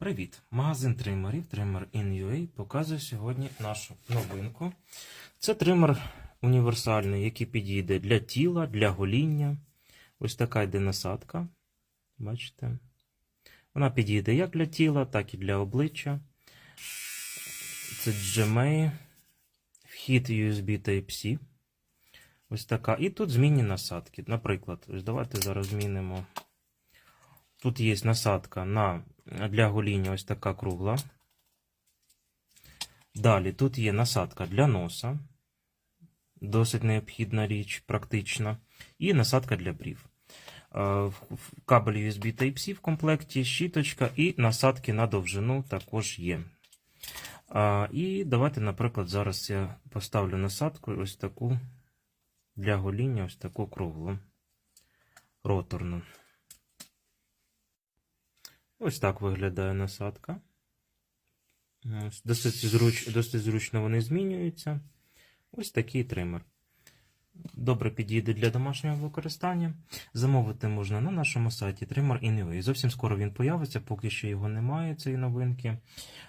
Привіт! Магазин тримерів Trimmer in.ua показує сьогодні нашу новинку. Це тример універсальний, який підійде для тіла, для гоління. Ось така йде насадка. Бачите? Вона підійде як для тіла, так і для обличчя. Це GMA, вхід USB Type-C. Ось така. І тут змінні насадки. Наприклад, ось давайте зараз змінимо. Тут є насадка на, для гоління ось така кругла. Далі тут є насадка для носа. Досить необхідна річ, практична. І насадка для брів. Е, Кабель USB Type-C в комплекті, щіточка і насадки на довжину також є. І давайте, наприклад, зараз я поставлю насадку ось таку для гоління, ось таку круглу роторну. Ось так виглядає насадка. Досить, зруч, досить зручно вони змінюються. Ось такий тример. Добре підійде для домашнього використання. Замовити можна на нашому сайті Trimmer Anyway. Зовсім скоро він появиться, поки що його немає, цієї новинки.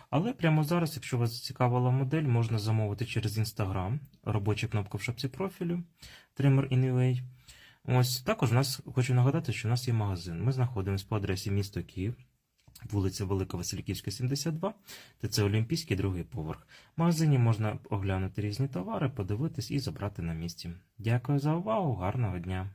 Але прямо зараз, якщо вас зацікавила модель, можна замовити через Instagram, робоча кнопка в шапці профілю Trimmer Anyway. Ось також у нас хочу нагадати, що у нас є магазин. Ми знаходимося по адресі місто Київ, вулиця Велика Васильківська, 72, та це Олімпійський другий поверх. В магазині можна оглянути різні товари, подивитись і забрати на місці. Дякую за увагу, гарного дня!